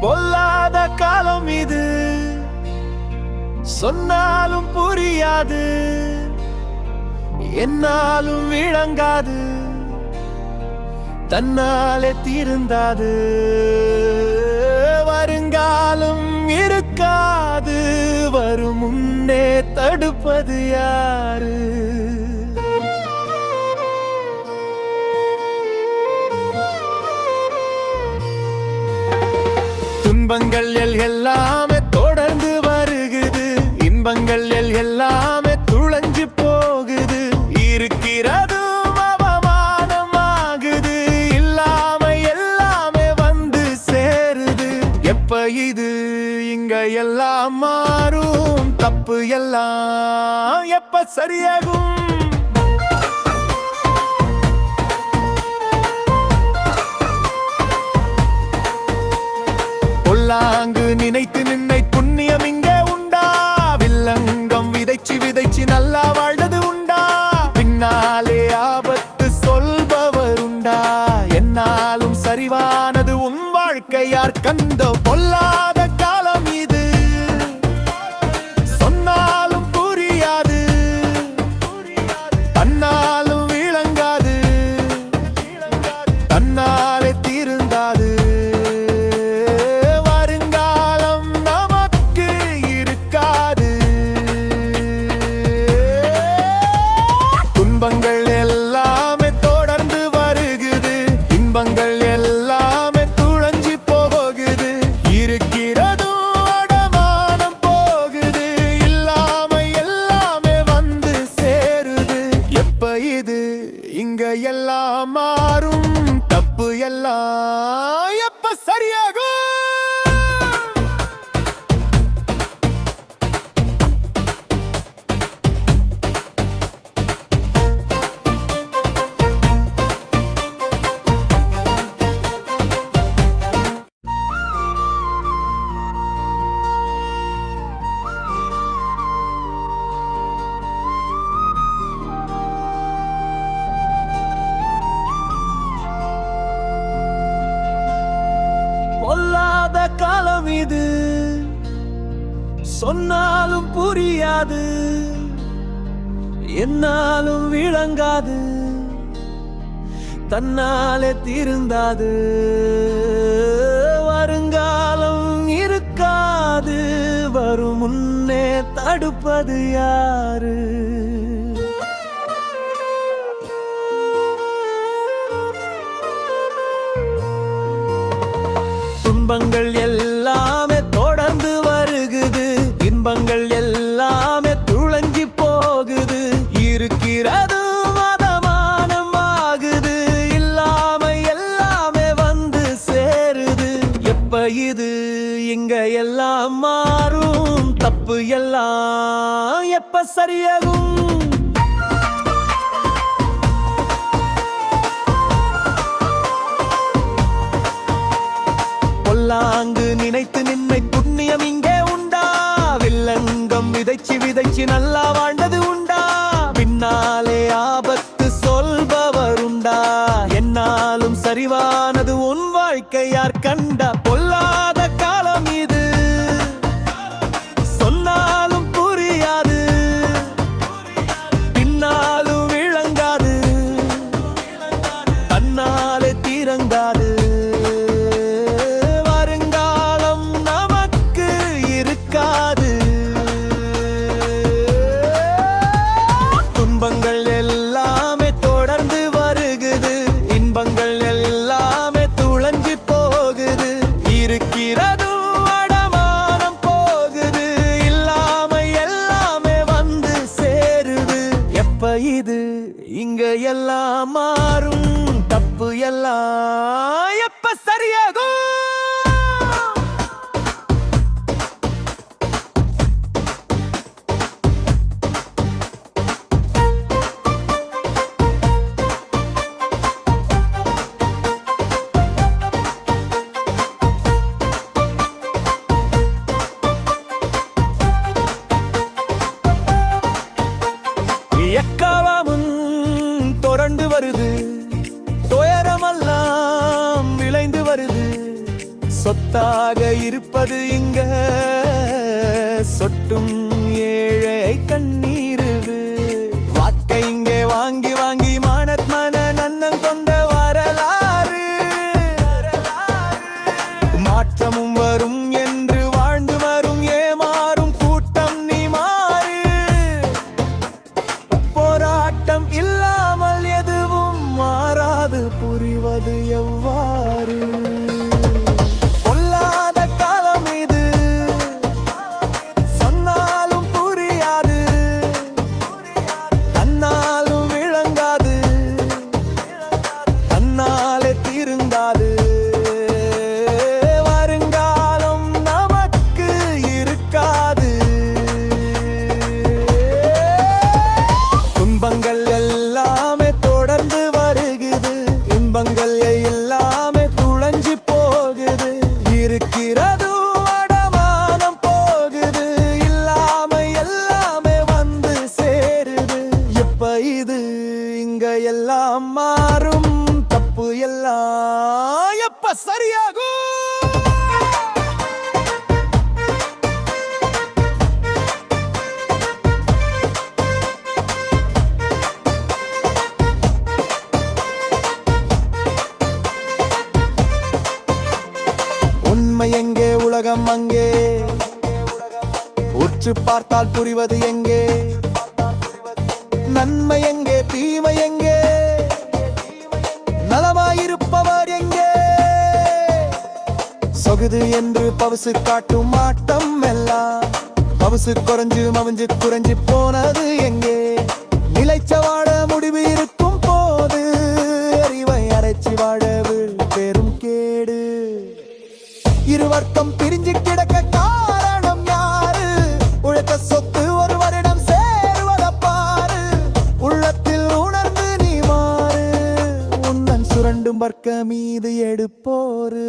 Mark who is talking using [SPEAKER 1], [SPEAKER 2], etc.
[SPEAKER 1] பொல்லாத காலம் இது. சொன்னாலும் புரியாது. என்னாலும் விளங்காது. தன்னாலே தீர்ந்தாது. வருங்காலம் இருக்காது. வரும் முன்னே தடுப்பது யாரு? இன்பங்கள் எல் எல்லாமே தொடர்ந்து வருகுது. இன்பங்கள் எல் எல்லாமே துளைஞ்சு போகுது. இருக்கிறது அவமானமாகுது இல்லாம எல்லாமே வந்து சேருது. எப்ப இது? இங்க எல்லாம் மாறும். தப்பு எல்லாம் எப்ப சரியாகும்? பொல்லானது உன் வாழ்க்கையார் கந்த பொல்லாத எல்லாம் எப்ப சரியா காலம் இது. சொன்னாலும் புரியாது. என்னாலும் விளங்காது. தன்னாலே திருந்தாது. வருங்காலம் இருக்காது. வரும் முன்னே தடுப்பது யாரு? இன்பங்கள் எல்லாமே தொடர்ந்து வருகுது. இன்பங்கள் எல்லாமே துளஞ்சி போகுது. இருக்கிறது மதமானம் ஆகுது. இல்லாம எல்லாமே வந்து சேருது. எப்ப இது இங்க எல்லாம் மாறும்? தப்பு எல்லாம் எப்ப சரியாகும்? நினைத்து நின்மை புண்ணியம் இங்கே உண்டா? வில்லங்கம் விதைச்சு விதைச்சு நல்லா வாழ்ந்தது உண்டா? பின்னாலே ஆபத்து சொல்பவர் உண்டா என்னாலும் சரிவானது உன் வாழ்க்கை யார் எல்லாம் மாறும் தப்பு எல்லாம் எப்ப சரியாகும்? புரண்டு வருது. துயரமெல்லாம் விளைந்து வருது. சொத்தாக இருப்பது இங்க. சொட்டும் ஏழை கண்ணீர் வாக்கை இங்கே வாங்கி வாங்கி மானத்மன நன்னன் கொண்ட வரலாறு. மாற்றமும் வரும் என்று வாழ்ந்து வரும் ஏமாறும் கூட்டம் நீ மாறு. போராட்டம் இல்லை இது இங்க எல்லாம் மாறும். தப்பு எல்லாம் எப்ப சரியாகும்? உண்மை எங்கே உலகம் அங்கே? உற்று பார்த்தால் புரிவது எங்கே? இருக்குது என்று பவுசு காட்டும் மாட்டம் எல்லாம். பவுசு குறைஞ்சு மவிஞ்சு குறைஞ்சு போனது எங்கே? நிலைச்ச வாழ முடிவு இருக்கும் போது அறிவை அரைச்சி வாழவு பெரும் கேடு. இருவர்க்கம் பிரிஞ்சு கிடக்க காரணம் யாரு? உழைத்த சொத்து ஒருவரிடம் சேருவத பாரு. உள்ளத்தில் உணர்ந்து நீ மாறு. உன்னன் சுரண்டும் வர்க்க மீது எடுப்போரு.